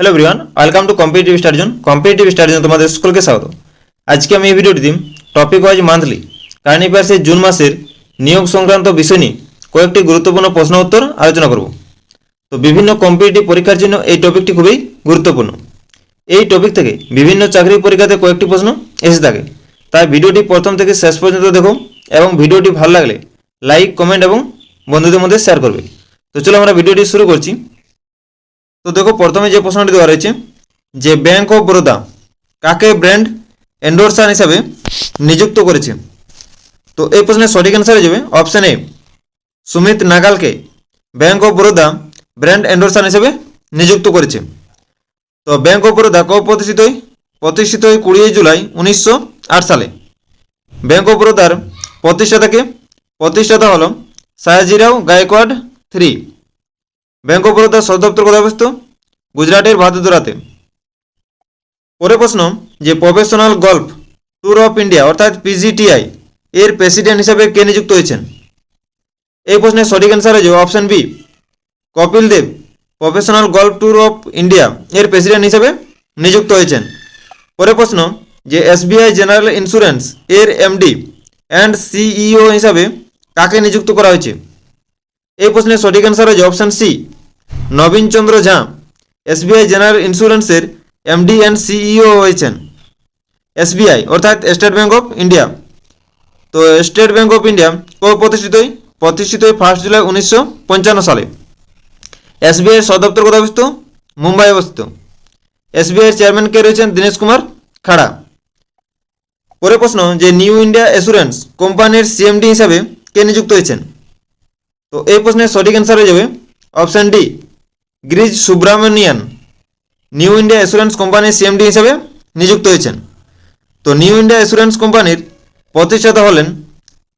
Hello Brian welcome to competitive স্টাডিজন competitive স্টাডিজন তোমাদের স্কুলকে স্বাগত। আজকে আমি এই ভিডিওটিতে টপিক ওয়াইজ মান্থলি কারেন্ট অ্যাফেয়ার্সের জুন মাসের নিয়োগ সংক্রান্ত বিষয় নিয়ে কয়েকটি গুরুত্বপূর্ণ প্রশ্ন উত্তর আলোচনা করব। তো বিভিন্ন কম্পিটিটিভ পরীক্ষার জন্য এই টপিকটি খুবই গুরুত্বপূর্ণ। এই টপিক থেকে বিভিন্ন চাকরি পরীক্ষাতে কয়েকটি প্রশ্ন এসে থাকে। তাই ভিডিওটি প্রথম থেকে শেষ পর্যন্ত দেখো এবং ভিডিওটি ভালো লাগলে লাইক কমেন্ট এবং বন্ধুদের মধ্যে শেয়ার করবে। তো চলো আমরা ভিডিওটি শুরু করছি। তো দেখো, প্রথমে যে প্রশ্নটি দেওয়া রয়েছে, যে ব্যাংক অফ বরোদা কাকে ব্র্যান্ড এন্ডোর্সার হিসাবে নিযুক্ত করেছে? তো এই প্রশ্নের সঠিক অ্যান্সার হয়ে যাবে option A Sumit নাগালকে Bank of Baroda brand endorser হিসেবে নিযুক্ত করেছে। তো ব্যাংক অফ বরোদা কবে প্রতিষ্ঠিত হয়? প্রতিষ্ঠিত হয় কুড়ি জুলাই উনিশশো আট সালে। ব্যাংক অফ বরোদার প্রতিষ্ঠাতাকে প্রতিষ্ঠাতা হল Sayajirao Gaekwad three. Bank of বরোদার সদর দপ্তর কোথায় অবস্থিত? গুজরাটের ভাদোদরাতে। পরে প্রশ্ন, যে professional golf, tour of India, অর্থাৎ পিজিটিআই এর প্রেসিডেন্ট হিসেবে কে নিযুক্ত হয়েছেন? এই প্রশ্নের সঠিক অ্যান্সার হয়ে যাবে option B Kapil Dev, professional golf, tour of India, এর প্রেসিডেন্ট হিসেবে নিযুক্ত হয়েছেন। পরে প্রশ্ন, যে এসবিআই জেনারেল ইন্স্যুরেন্স, এর এমডি অ্যান্ড সিইও হিসাবে কাকে নিযুক্ত করা হয়েছে? এই প্রশ্নের সঠিক অ্যান্সার হচ্ছে অপশান সি নবীন চন্দ্র ঝা, এসবিআই জেনারেল ইন্স্যুরেন্সের এমডি অ্যান্ড সিইও হয়েছেন। এসবিআই, অর্থাৎ স্টেট ব্যাঙ্ক অফ ইন্ডিয়া। তো স্টেট ব্যাঙ্ক অফ ইন্ডিয়া কবে প্রতিষ্ঠিত প্রতিষ্ঠিত ফার্স্ট জুলাই উনিশশো পঞ্চান্ন সালে। এসবিআই সদর দপ্তর কোথায় অবস্থিত? মুম্বাই অবস্থিত। এসবিআই চেয়ারম্যান কে রয়েছেন? দীনেশ কুমার খাড়া। পরে প্রশ্ন যে নিউ ইন্ডিয়া অ্যাসুরেন্স কোম্পানির সিএমডি হিসাবে কে নিযুক্ত হয়েছেন? তো এই প্রশ্নের সঠিক অ্যান্সার হয়ে যাবে option D Girija Subramanian New India Assurance কোম্পানির সিএমডি হিসেবে নিযুক্ত হয়েছেন। তো নিউ ইন্ডিয়া অ্যাসুরেন্স কোম্পানির প্রতিষ্ঠাতা হলেন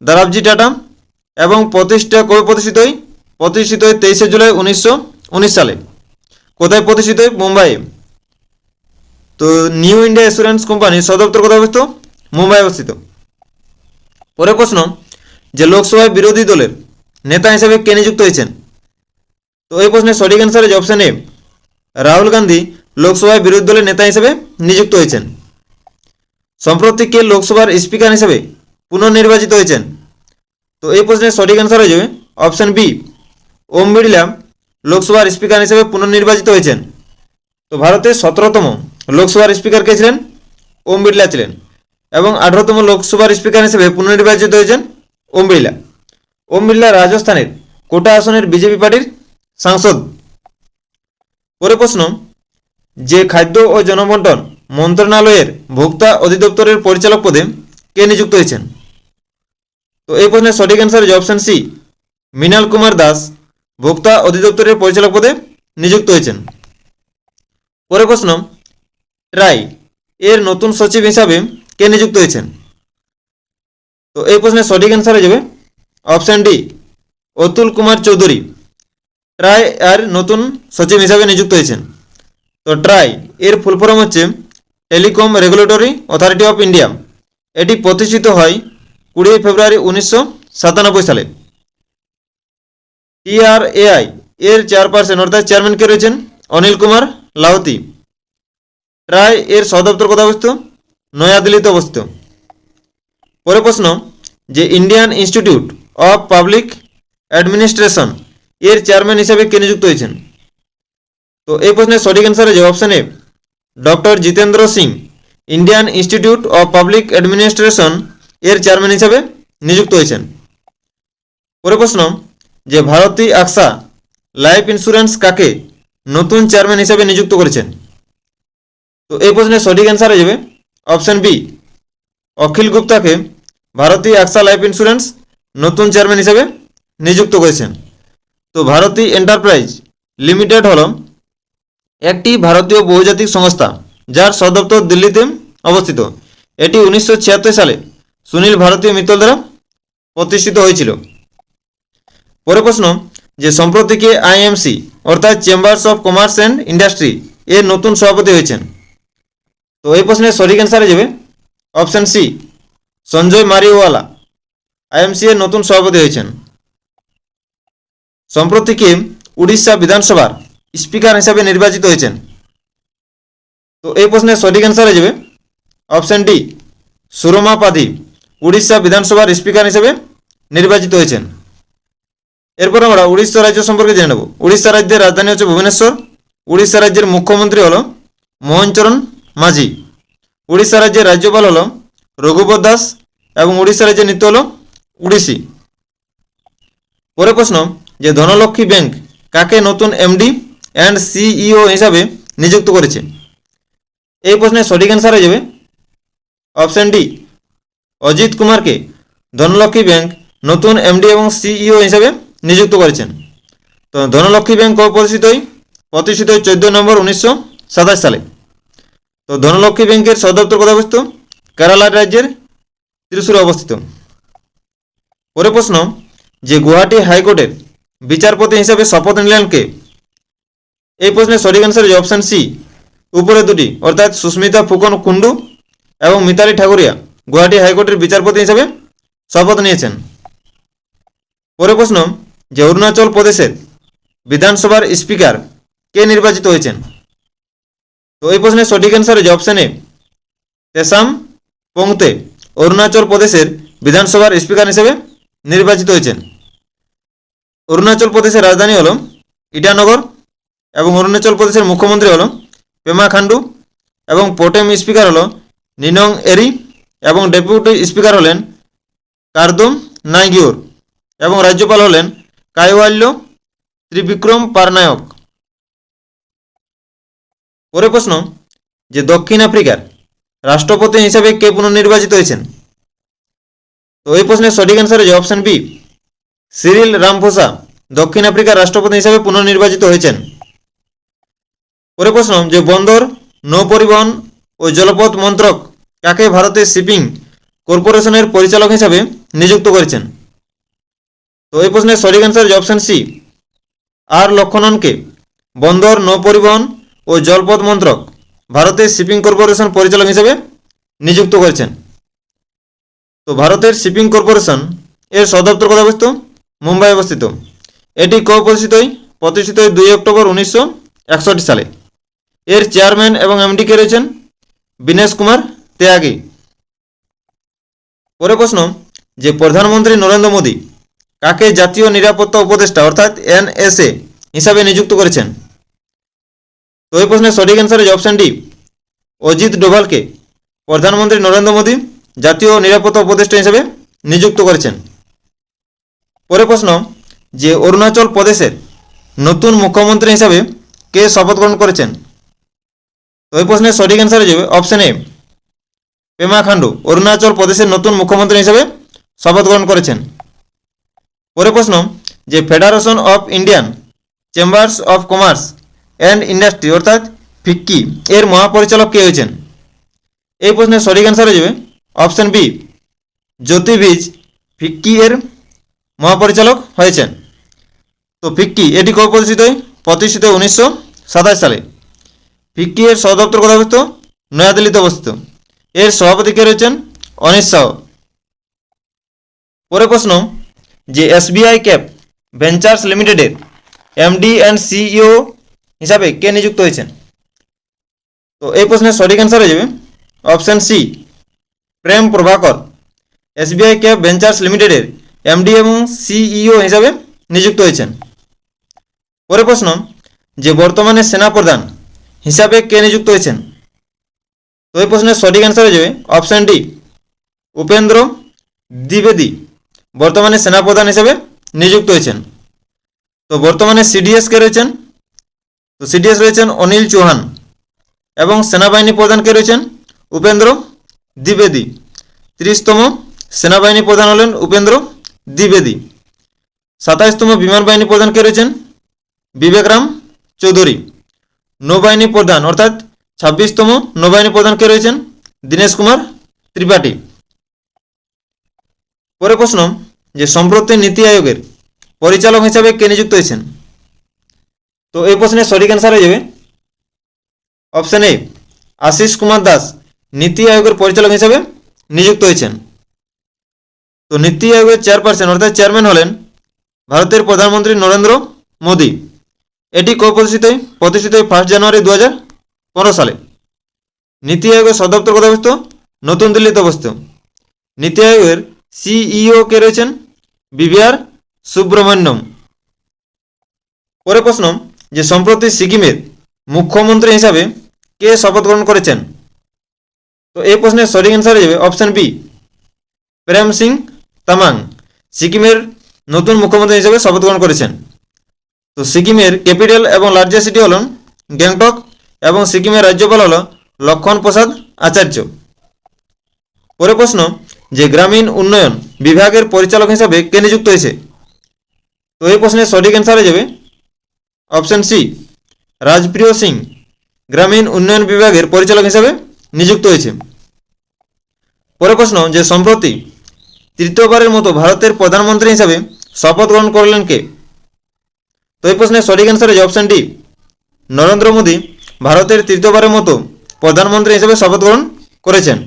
দারাবজি টাটা এবং প্রতিষ্ঠা কবে প্রতিষ্ঠিত হয়? প্রতিষ্ঠিত হয় তেইশে জুলাই উনিশশো উনিশ সালে। কোথায় প্রতিষ্ঠিত হয়? মুম্বাইয়ে। তো নিউ ইন্ডিয়া অ্যাসুরেন্স কোম্পানির সদর দপ্তর কোথায় অবস্থিত? মুম্বাই অবস্থিত। পরের প্রশ্ন, যে লোকসভায় বিরোধী দলের নেতা হিসেবে কে নিযুক্ত হয়েছেন? তো এই প্রশ্নের সঠিক অ্যান্সার হচ্ছে অপশান এ রাহুল গান্ধী লোকসভায় বিরোধী দলের নেতা হিসেবে নিযুক্ত হয়েছেন। সম্প্রতি কে লোকসভার স্পিকার হিসেবে পুনর্নির্বাচিত হয়েছেন? তো এই প্রশ্নের সঠিক অ্যান্সার হয়ে যাবে অপশান বি ওম বিড়লা লোকসভার স্পিকার হিসেবে পুনর্নির্বাচিত হয়েছেন। তো ভারতের সতেরোতম লোকসভার স্পিকার কে ছিলেন? ওম বিড়লা ছিলেন। এবং আঠারোতম লোকসভার স্পিকার হিসেবে পুনর্নির্বাচিত হয়েছেন ওম বিড়লা। ওম বিড়লা রাজস্থানের কোটা আসনের বিজেপি পার্টির সাংসদ। পরে প্রশ্ন, যে খাদ্য ও জনবন্টন মন্ত্রণালয়ের ভোক্তা অধিদপ্তরের পরিচালক পদে কে নিযুক্ত হয়েছেন? তো এই প্রশ্নের সঠিক অ্যান্সার হচ্ছে অপশান সি মৃণাল কুমার দাস, ভোক্তা অধিদপ্তরের পরিচালক পদে নিযুক্ত হয়েছেন। পরে প্রশ্ন ট্রাই এর নতুন সচিব হিসাবে কে নিযুক্ত হয়েছেন? তো এই প্রশ্নের সঠিক অ্যান্সার হয়ে যাবে option D Atul Kumar Chowdhury. TRAI আর নতুন সচিব হিসাবে নিযুক্ত হয়েছেন। তো ট্রাই, এর ফুল ফর্ম হচ্ছে telecom regulatory authority of India. এটি প্রতিষ্ঠিত হয় কুড়ি ফেব্রুয়ারি উনিশশো সাতানব্বই সালে। টিআরএআই এর চেয়ারপারসন অর্থাৎ চেয়ারম্যান কে রয়েছেন? অনিল কুমার লাহতি। ট্রাই এর সদপ্তর কোথায় অবস্থিত? নয়াদিল্লিতে অবস্থিত। পরে প্রশ্ন, যে Indian institute of public administration এর চেয়ারম্যান হিসেবে কে নিযুক্ত হয়েছেন? তো এই প্রশ্নের সঠিক অ্যান্সার হচ্ছে option A doctor Jitendra Singh Indian institute of public administration এর চেয়ারম্যান হিসেবে নিযুক্ত হয়েছেন। পরে প্রশ্ন, যে ভারতী আকসা লাইফ ইন্স্যুরেন্স কাকে নতুন চেয়ারম্যান হিসেবে নিযুক্ত করেছেন? তো এই প্রশ্নের সঠিক অ্যান্সার হয়ে যাবে অপশন বি অখিল গুপ্তাকে ভারতী আকসা লাইফ ইন্স্যুরেন্স নতুন চেয়ারম্যান হিসেবে নিযুক্ত করেছেন। তো ভারতী এন্টারপ্রাইজ লিমিটেড হল একটি ভারতীয় বহুজাতিক সংস্থা যার সদর দপ্তর দিল্লিতে অবস্থিত। এটি উনিশশো ছিয়াত্তর সালে সুনীল ভারতীয় মিত্তল দ্বারা প্রতিষ্ঠিত হয়েছিল। পরে প্রশ্ন যে সম্প্রতি কে আইএমসি অর্থাৎ chambers of commerce and industry এর নতুন সভাপতি হয়েছেন? তো এই প্রশ্নের সঠিক অ্যান্সার যাবে option C, Sanjay Mariwala. IMC এর নতুন সভাপতি হয়েছেন। সম্প্রতি কে উড়িষ্যা বিধানসভার স্পিকার হিসাবে নির্বাচিত হয়েছেন। তো এই প্রশ্নের সঠিক অ্যান্সার হয়ে যাবে। অপশন ডি সুরমা পাধি, উড়িষ্যা বিধানসভার স্পিকার হিসেবে নির্বাচিত হয়েছেন। এরপর আমরা উড়িষ্যা রাজ্য সম্পর্কে জেনে নেব। উড়িষ্যা রাজ্যের রাজধানী হচ্ছে ভুবনেশ্বর। উড়িষ্যা রাজ্যের মুখ্যমন্ত্রী হল মোহনচরণ মাঝি। উড়িষ্যা রাজ্যের রাজ্যপাল হল রঘুপর দাস এবং উড়িষ্যা রাজ্যের নৃত্য হল উড়িষ্যি। পরে প্রশ্ন যে ধনলক্ষ্মী ব্যাংক কাকে নতুন এমডি অ্যান্ড সিইও হিসাবে নিযুক্ত করেছে? এই প্রশ্নের সঠিক অ্যান্সার হয়ে যাবে। অপশন ডি অজিত কুমারকে ধনলক্ষ্মী ব্যাংক নতুন এমডি এবং সিইও হিসাবে নিযুক্ত করেছেন। তো ধনলক্ষ্মী ব্যাংক কবে প্রতিষ্ঠিত হয়? চোদ্দ নম্বর উনিশশো সাতাশ সালে। তো ধনলক্ষ্মী ব্যাংকের সদর দপ্তর কোথায় অবস্থিত? কেরালা রাজ্যের ত্রিশূরে অবস্থিত। পরে প্রশ্ন, যে গুয়াহাটি হাইকোর্টের বিচারপতি হিসাবে শপথ নিলেন কে? এই প্রশ্নের সঠিক অ্যান্সার হচ্ছে অপশন সি উপরে দুটি, অর্থাৎ সুস্মিতা ফুকন কুন্ডু এবং মিতালি ঠাকুরিয়া, গুয়াহাটি হাইকোর্টের বিচারপতি হিসাবে শপথ নিয়েছেন। পরে প্রশ্ন, যে অরুণাচল প্রদেশের বিধানসভার স্পিকার কে নির্বাচিত হয়েছেন? তো এই প্রশ্নের সঠিক অ্যান্সার হচ্ছে অপশন এ তেসাম পংতে অরুণাচল প্রদেশের বিধানসভার স্পিকার হিসেবে নির্বাচিত হয়েছেন। অরুণাচল প্রদেশের রাজধানী হল ইটানগর এবং অরুণাচল প্রদেশের মুখ্যমন্ত্রী হল পেমা খান্ডু এবং পোটেম স্পিকার হল নিনং এরি এবং ডেপুটি স্পিকার হলেন কারদম নাইগিওর এবং রাজ্যপাল হলেন কাইওয়াল্য ত্রিবিক্রম পারনায়ক। পরে প্রশ্ন, যে দক্ষিণ আফ্রিকার রাষ্ট্রপতি হিসাবে কে পুনর্নির্বাচিত হয়েছেন? তো এই প্রশ্নের সঠিক অ্যান্সার হচ্ছে অপশন বি সিরিল রামফোসা দক্ষিণ আফ্রিকার রাষ্ট্রপতি হিসাবে পুনর্নির্বাচিত হয়েছেন। পরে প্রশ্ন যে বন্দর, নৌপরিবহন ও জলপথ মন্ত্রক কাকে ভারতের শিপিং কর্পোরেশনের পরিচালক হিসাবে নিযুক্ত করেছেন? তো এই প্রশ্নের সঠিক অ্যান্সার হচ্ছে অপশন সি আর লক্ষণনকে বন্দর, নৌপরিবহন ও জলপথ মন্ত্রক ভারতের শিপিং কর্পোরেশন পরিচালক হিসেবে নিযুক্ত করেছেন। তো ভারতের শিপিং কর্পোরেশন এর সদপ্তর কোথায় অবস্থিত? মুম্বাই অবস্থিত। এটি কবে প্রতিষ্ঠিত দুই অক্টোবর উনিশশো একষট্টি সালে। এর চেয়ারম্যান এবং এমডি কে রয়েছেন? বিনেশ কুমার ত্যাগী। পরে প্রশ্ন, যে প্রধানমন্ত্রী নরেন্দ্র মোদী কাকে জাতীয় নিরাপত্তা উপদেষ্টা অর্থাৎ এনএসএ হিসাবে নিযুক্ত করেছেন? তো এই প্রশ্নের সঠিক অ্যান্সার হচ্ছে অপশন ডি অজিত ডোভালকে প্রধানমন্ত্রী নরেন্দ্র মোদী জাতীয় নিরাপত্তা উপদেষ্টা হিসেবে নিযুক্ত করেছেন। পরে প্রশ্ন, যে অরুণাচল প্রদেশের নতুন মুখ্যমন্ত্রী হিসাবে কে শপথ গ্রহণ করেছেন? তো এই প্রশ্নের সঠিক অ্যান্সার হয়ে যাবে অপশন এ পেমা খান্ডু অরুণাচল প্রদেশের নতুন মুখ্যমন্ত্রী হিসেবে শপথ গ্রহণ করেছেন। পরে প্রশ্ন, যে federation of Indian chambers of commerce and industry অর্থাৎ ফিক্কি, এর মহাপরিচালক কে হয়েছেন? এই প্রশ্নের সঠিক অ্যান্সার হয়ে যাবে অপশন বি জ্যোতিবীজ ফিক্কি এর মহাপরিচালক হয়েছেন। তো ফিক্কি এটি কবে প্রতিষ্ঠিত হয় প্রতিষ্ঠিত উনিশশো সাতাশ সালে। ফিক্কি এর সদর দপ্তর কোথায় অবস্থিত? নয়াদিল্লিতে অবস্থিত। এর সভাপতি কে রয়েছেন? অনিশ শাহ পরে প্রশ্ন, যে এসবিআই ক্যাপ ভেঞ্চার্স লিমিটেডের এমডি অ্যান্ড সিইও হিসাবে কে নিযুক্ত হয়েছেন? তো এই প্রশ্নের সঠিক অ্যান্সার হয়ে যাবে option C, Prem Prabhakar. SBI Cap Ventures লিমিটেডের এমডি এবং সিইও হিসাবে নিযুক্ত হয়েছেন। পরে প্রশ্ন, যে বর্তমানে সেনাপ্রধান হিসাবে কে নিযুক্ত হয়েছেন? তো এই প্রশ্নের সঠিক অ্যান্সার হয়ে যাবে অপশন ডি উপেন্দ্র দ্বিবেদী, বর্তমানে সেনাপ্রধান হিসেবে নিযুক্ত হয়েছেন। তো বর্তমানে সিডিএস কে রয়েছেন? তো সিডিএস রয়েছেন অনিল চৌহান এবং সেনাবাহিনী প্রধান কে রয়েছেন? উপেন্দ্র দ্বিবেদী। তিরিশতম সেনাবাহিনী প্রধান হলেন উপেন্দ্র দ্বিবেদী। সাতাইশতম বিমান বাহিনী প্রধান কে রয়েছেন? বিবেকরাম চৌধুরী। নৌবাহিনী প্রধান, অর্থাৎ ছাব্বিশতম নৌবাহিনী প্রধান কে রয়েছেন? দীনেশ কুমার ত্রিপাঠী। পরে প্রশ্ন, যে সম্প্রতি নীতি আয়োগের পরিচালক হিসাবে কে নিযুক্ত হয়েছেন? তো এই প্রশ্নের সঠিক অ্যান্সার হয়ে যাবে। অপশন এ আশিস কুমার দাস নীতি আয়োগের পরিচালক হিসাবে নিযুক্ত হয়েছেন। তো নীতি আয়োগের চেয়ারপারসন অর্থাৎ চেয়ারম্যান হলেন ভারতের প্রধানমন্ত্রী নরেন্দ্র মোদী। এটি কবে প্রতিষ্ঠিত হয়? প্রতিষ্ঠিত হয় ফার্স্ট জানুয়ারি দু হাজার পনেরো সালে। নীতি আয়োগের সদর দপ্তর কোথায় অবস্থিত? নতুন দিল্লিতে অবস্থিত। নীতি আয়োগের সিইও কে রয়েছেন বিবিআর সুব্রমণ্যম। পরে প্রশ্ন, যে সম্প্রতি সিকিমের মুখ্যমন্ত্রী হিসাবে কে শপথ গ্রহণ করেছেন? তো এই প্রশ্নের সঠিক অ্যান্সার যাবে অপশন বি প্রেম সিং তামাং, সিকিমের নতুন মুখ্যমন্ত্রী হিসেবে শপথ গ্রহণ করেছেন। তো সিকিমের ক্যাপিটাল এবং লার্জেস্ট সিটি হল গ্যাংটক এবং সিকিমের রাজ্যপাল হল লক্ষণ প্রসাদ আচার্য। পরে প্রশ্ন, যে গ্রামীণ উন্নয়ন বিভাগের পরিচালক হিসাবে কে নিযুক্ত হয়েছে? তো এই প্রশ্নের সঠিক অ্যান্সার হয়ে যাবে অপশন সি রাজপ্রিয় সিং, গ্রামীণ উন্নয়ন বিভাগের পরিচালক হিসাবে নিযুক্ত হয়েছে। পরে প্রশ্ন, যে সম্প্রতি তৃতীয়বারের মতো ভারতের প্রধানমন্ত্রী হিসাবে শপথ গ্রহণ করলেন কে? তো এই প্রশ্নের সঠিক অ্যান্সার হচ্ছে অপশন ডি নরেন্দ্র মোদী ভারতের তৃতীয়বারের মতো প্রধানমন্ত্রী হিসেবে শপথ গ্রহণ করেছেন।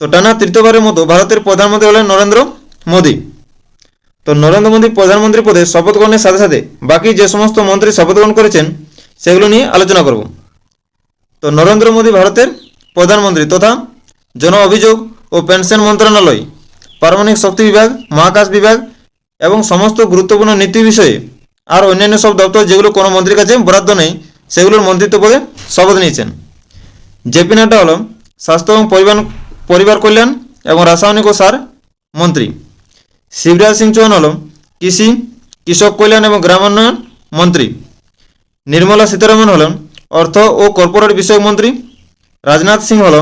তো টানা তৃতীয়বারের মতো ভারতের প্রধানমন্ত্রী হলেন নরেন্দ্র মোদী। তো নরেন্দ্র মোদী প্রধানমন্ত্রী পদে শপথ গ্রহণের সাথে সাথে বাকি যে সমস্ত মন্ত্রী শপথ গ্রহণ করেছেন, সেগুলো নিয়ে আলোচনা করব। তো নরেন্দ্র মোদী ভারতের প্রধানমন্ত্রী তথা জন অভিযোগ ও পেনশন মন্ত্রণালয়, পারমাণবিক শক্তি বিভাগ, মহাকাশ বিভাগ এবং সমস্ত গুরুত্বপূর্ণ নীতি বিষয়ে আর অন্যান্য সব দপ্তর যেগুলো কোনো মন্ত্রীর কাছে বরাদ্দ নেই, সেগুলোর মন্ত্রিত্ব পদে শপথ নিয়েছেন। জেপি নাড্ডা হল স্বাস্থ্য এবং পরিবার পরিবার কল্যাণ এবং রাসায়নিক ও সার মন্ত্রী। শিবরাজ সিং চৌহান হল কৃষি, কৃষক কল্যাণ এবং গ্রামোন্নয়ন মন্ত্রী। নির্মলা সীতারামন হলেন অর্থ ও কর্পোরেট বিষয়ক মন্ত্রী। রাজনাথ সিং হল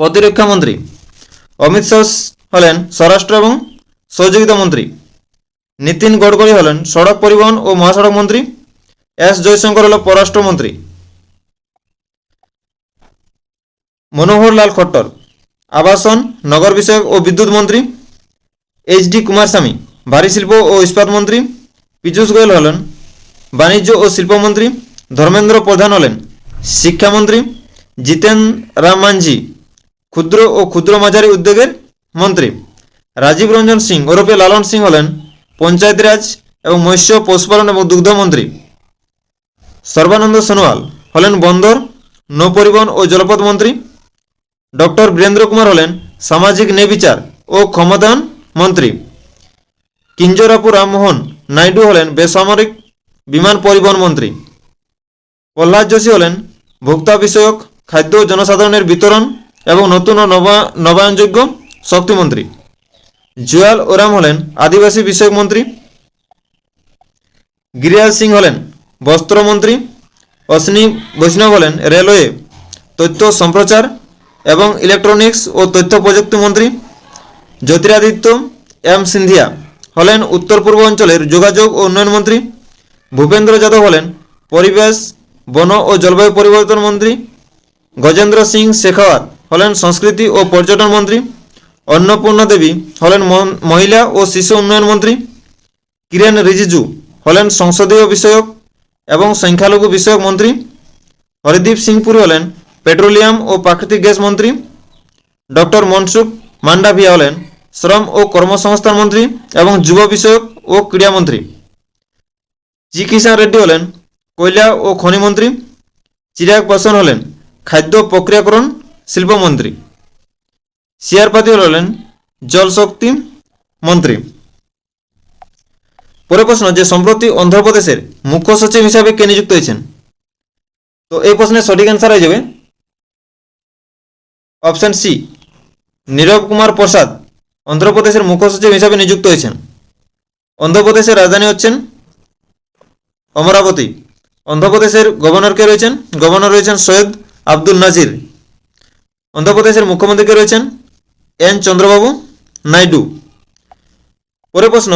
প্রতিরক্ষা মন্ত্রী। অমিত শাহ হলেন স্বরাষ্ট্র এবং সহযোগিতা মন্ত্রী। নীতিন গডকরি হলেন সড়ক পরিবহন ও মহাসড়ক মন্ত্রী। এস জয়শঙ্কর হল পররাষ্ট্রমন্ত্রী। মনোহর লাল খট্টর, আবাসন, নগর বিষয়ক ও বিদ্যুৎ মন্ত্রী। এইচ ডি কুমারস্বামী, ভারী শিল্প ও ইস্পাত মন্ত্রী। পীযূষ গোয়েল হলেন বাণিজ্য ও শিল্পমন্ত্রী ধর্মেন্দ্র প্রধান হলেন শিক্ষামন্ত্রী। জিতেন রাম মাঞ্ঝি ক্ষুদ্র ও ক্ষুদ্র মাঝারি উদ্যোগের মন্ত্রী। রাজীব রঞ্জন সিং, ওরফে লালন সিং হলেন পঞ্চায়েত রাজ এবং মৎস্য পশুপালন এবং দুগ্ধমন্ত্রী সর্বানন্দ সোনোয়াল হলেন বন্দর, নৌপরিবহন ও জলপথ মন্ত্রী। ডক্টর বীরেন্দ্র কুমার হলেন সামাজিক ন্যায় বিচার ও ক্ষমতায়ন মন্ত্রী। কিঞ্জরাপু রামমোহন নাইডু হলেন বেসামরিক বিমান পরিবহন মন্ত্রী। প্রহ্লাদ যোশী হলেন ভোক্তা বিষয়ক, খাদ্য ও জনসাধারণের বিতরণ এবং নতুন ও নবা, নবায়নযোগ্য শক্তিমন্ত্রী। জুয়াল ওরাম হলেন আদিবাসী বিষয়ক মন্ত্রী। গিরিরাজ সিং হলেন বস্ত্রমন্ত্রী। অশ্বিনী বৈষ্ণব হলেন রেলওয়ে তথ্য সম্প্রচার এবং ইলেকট্রনিক্স ও তথ্য প্রযুক্তি মন্ত্রী। জ্যোতিরাদিত্য এম সিন্ধিয়া হলেন উত্তর পূর্ব অঞ্চলের যোগাযোগ ও উন্নয়ন মন্ত্রী। ভূপেন্দ্র যাদব হলেন পরিবেশ, বন ও জলবায়ু পরিবর্তন মন্ত্রী। গজেন্দ্র সিং শেখাওয়াত হলেন সংস্কৃতি ও পর্যটন মন্ত্রী। অন্নপূর্ণা দেবী হলেন মহ- মহিলা ও শিশু উন্নয়ন মন্ত্রী। কিরেন রিজিজু হলেন সংসদীয় বিষয়ক এবং সংখ্যালঘু বিষয়ক মন্ত্রী। হরিদীপ সিং পুরী হলেন পেট্রোলিয়াম ও প্রাকৃতিক গ্যাস মন্ত্রী। ডক্টর মনসুখ মান্ডাভিয়া হলেন শ্রম ও কর্মসংস্থান মন্ত্রী এবং যুব বিষয়ক ও ক্রীড়ামন্ত্রী জি কিষাণ রেড্ডি হলেন কয়লা ও খনি মন্ত্রী। চিরাগ পাসওয়ান হলেন খাদ্য প্রক্রিয়াকরণ শিল্পমন্ত্রী। সিআর পাতিল হলেন জলশক্তি মন্ত্রী। পরে প্রশ্ন, যে সম্প্রতি অন্ধ্রপ্রদেশের মুখ্য সচিব হিসাবে কে নিযুক্ত হয়েছেন? তো এই প্রশ্নের সঠিক অ্যান্সার হয়ে যাবে অপশন সি নীরব কুমার প্রসাদ, অন্ধ্রপ্রদেশের মুখ্য সচিব হিসাবে নিযুক্ত হয়েছেন। অন্ধ্রপ্রদেশের রাজধানী হচ্ছেন অমরাবতী। অন্ধ্রপ্রদেশের গভর্নর কে রয়েছেন? গভর্নর রয়েছেন সৈয়দ আব্দুল নাজির। অন্ধ্রপ্রদেশের মুখ্যমন্ত্রী কে রয়েছেন? এন চন্দ্রবাবু নাইডু। পরে প্রশ্ন,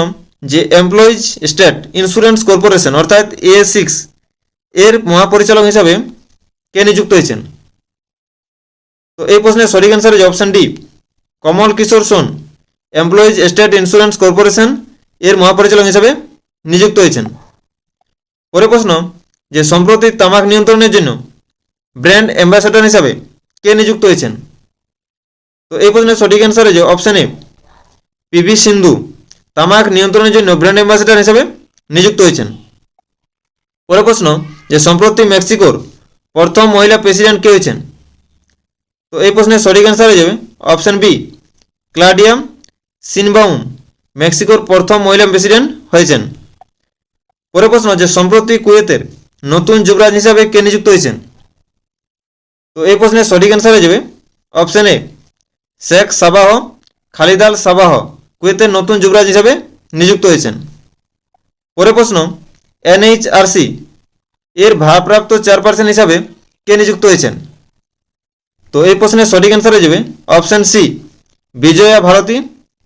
যে এমপ্লয়িজ স্টেট ইন্স্যুরেন্স কর্পোরেশন অর্থাৎ এ সিক্স এর মহাপরিচালক হিসাবে কে নিযুক্ত হয়েছেন? তো এই প্রশ্নের সঠিক অ্যান্সার হচ্ছে option D Kamal Kishore Soan employees state insurance corporation এর মহাপরিচালক হিসাবে নিযুক্ত হয়েছেন। পরে প্রশ্ন, যে সম্প্রতি তামাক নিয়ন্ত্রণের জন্য ব্র্যান্ড অ্যাম্বাসেডর হিসাবে কে নিযুক্ত হয়েছেন? তো এই প্রশ্নের সঠিক অ্যান্সার হচ্ছে অপশন এ পিভি সিন্ধু তামাক নিয়ন্ত্রণের জন্য ব্র্যান্ড অ্যাম্বাসেডার হিসেবে নিযুক্ত হয়েছেন। পরে প্রশ্ন, যে সম্প্রতি মেক্সিকোর প্রথম মহিলা প্রেসিডেন্ট কে হয়েছেন? তো এই প্রশ্নের সঠিক অ্যান্সার হয়ে যাবে অপশন বি ক্লাডিয়াম সিনবাউম মেক্সিকোর প্রথম মহিলা প্রেসিডেন্ট হয়েছেন। পরের প্রশ্ন, যে সম্প্রতি কুয়েতের নতুন যুবরাজ হিসাবে কে নিযুক্ত হয়েছেন? তো এই প্রশ্নের সঠিক অ্যান্সার হয়ে যাবে। Option A Sheikh Sabah Khalid Al Sabah কুয়েতের নতুন যুবরাজ হিসাবে নিযুক্ত হয়েছেন। পরের প্রশ্ন এনএইচআরসি এর ভারপ্রাপ্ত চেয়ারপারসন হিসাবে কে নিযুক্ত হয়েছেন? তো এই প্রশ্নের সঠিক অ্যান্সার হয়ে যাবে। Option C Vijaya Bharathi,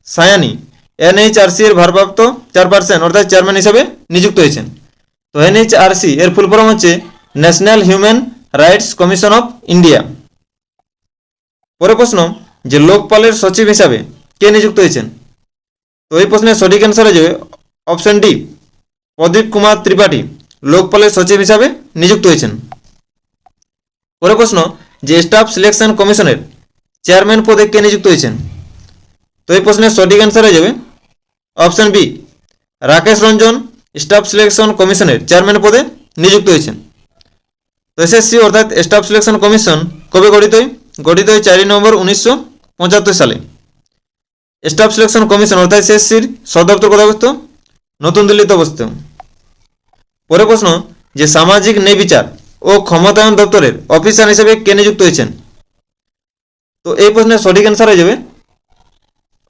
Sayani NHRC এর ভারপ্রাপ্ত চেয়ারপারসন অর্থাৎ চেয়ারম্যান হিসাবে নিযুক্ত হয়েছেন। তো এনএইচআরসি এর ফুল ফর্ম হচ্ছে national human rights commission of India. পরের প্রশ্ন, যে লোকপালের সচিব হিসাবে কে নিযুক্ত হয়েছেন? তো এই প্রশ্নের সঠিক অ্যান্সার হয়ে যাবে অপশন ডি প্রদীপ কুমার ত্রিপাঠী, লোকপালের সচিব হিসাবে নিযুক্ত হয়েছেন। পরের প্রশ্ন, যে স্টাফ সিলেকশন কমিশনের চেয়ারম্যান পদে কে নিযুক্ত হয়েছেন? তো এই প্রশ্নের সঠিক অ্যান্সার হয়ে যাবে option B Rakesh Ranjan, staff selection কমিশনের চেয়ারম্যান পদে নিযুক্ত হয়েছেন। তো এসএসসি অর্থাৎ স্টাফ সিলেকশন কমিশন কবে গঠিত হয়? গঠিত হয় চারই নভেম্বর উনিশশো পঁচাত্তর সালে। স্টাফ সিলেকশন কমিশন অর্থাৎ এসএসসির সদপ্তর কোথায় অবস্থিত? নতুন দিল্লিতে অবস্থিত। পরের প্রশ্ন, যে সামাজিক ন্যায় বিচার ও ক্ষমতায়ন দপ্তরের অফিসার হিসেবে কে নিযুক্ত হয়েছেন? তো এই প্রশ্নের সঠিক অ্যান্সার হয়ে যাবে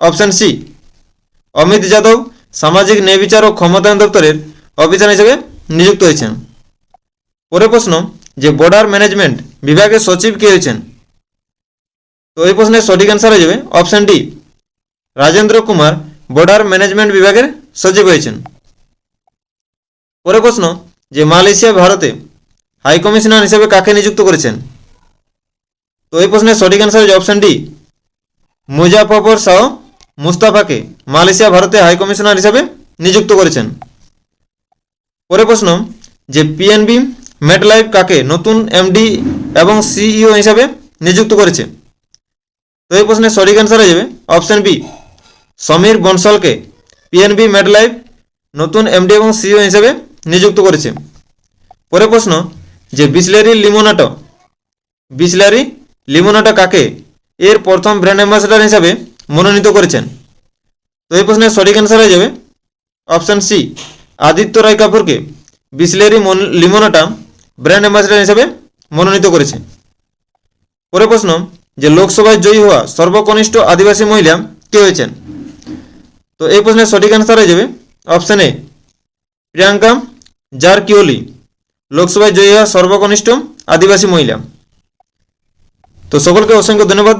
অপশন সি অমিত যাদব সামাজিক ন্যায় বিচার ও ক্ষমতায়ন দপ্তরের অফিসার হিসেবে নিযুক্ত হয়েছেন। পরের প্রশ্ন যে বর্ডার ম্যানেজমেন্ট বিভাগের সচিব কে হয়েছেন? তো এই প্রশ্নের সঠিক অ্যান্সার হয়ে যাবে। Option D Rajendra Kumar border management বিভাগের সচিব হয়েছেন। পরে প্রশ্ন, যে মালয়েশিয়া ভারতে হাই কমিশনার হিসেবে কাকে নিযুক্ত করেছেন? তো এই প্রশ্নের সঠিক অ্যান্সার হচ্ছে অপশন ডি মুজাফর শাহ মুস্তাফাকে মালয়েশিয়া ভারতে হাই কমিশনার হিসেবে নিযুক্ত করেছেন। পরে প্রশ্ন, যে পিএনবি মেটলাইফ কাকে নতুন এমডি এবং সিইও হিসাবে নিযুক্ত করেছে? তো এই প্রশ্নের সঠিক অ্যান্সার হয়ে যাবে অপশন বি সমীর বনসলকে পিএনবি মেডলাইফ নতুন এমডি এবং সিইও হিসেবে নিযুক্ত করেছে। পরের প্রশ্ন, যে বিসলারি লিমোনাটো বিসলারি লিমোনাটো কাকে এর প্রথম ব্র্যান্ড অ্যাম্বাসেডর হিসাবে মনোনীত করেছেন? তো এই প্রশ্নের সঠিক অ্যান্সার হয়ে যাবে অপশন সি আদিত্য রায় কাপুরকে বিসলারি লিমোনাটা ব্র্যান্ড অ্যাম্বাসেডার হিসেবে মনোনীত করেছে। পরে প্রশ্ন, যে লোকসভায় জয়ী হওয়া সর্বকনিষ্ঠ আদিবাসী মহিলা কে হয়েছেন? তো এই প্রশ্নের সঠিক অ্যান্সার হয়ে যাবে অপশন এ প্রিয়াঙ্কা জারকিওলি, লোকসভায় জয়ী হওয়া সর্বকনিষ্ঠ আদিবাসী মহিলা। তো সকলকে অসংখ্য ধন্যবাদ।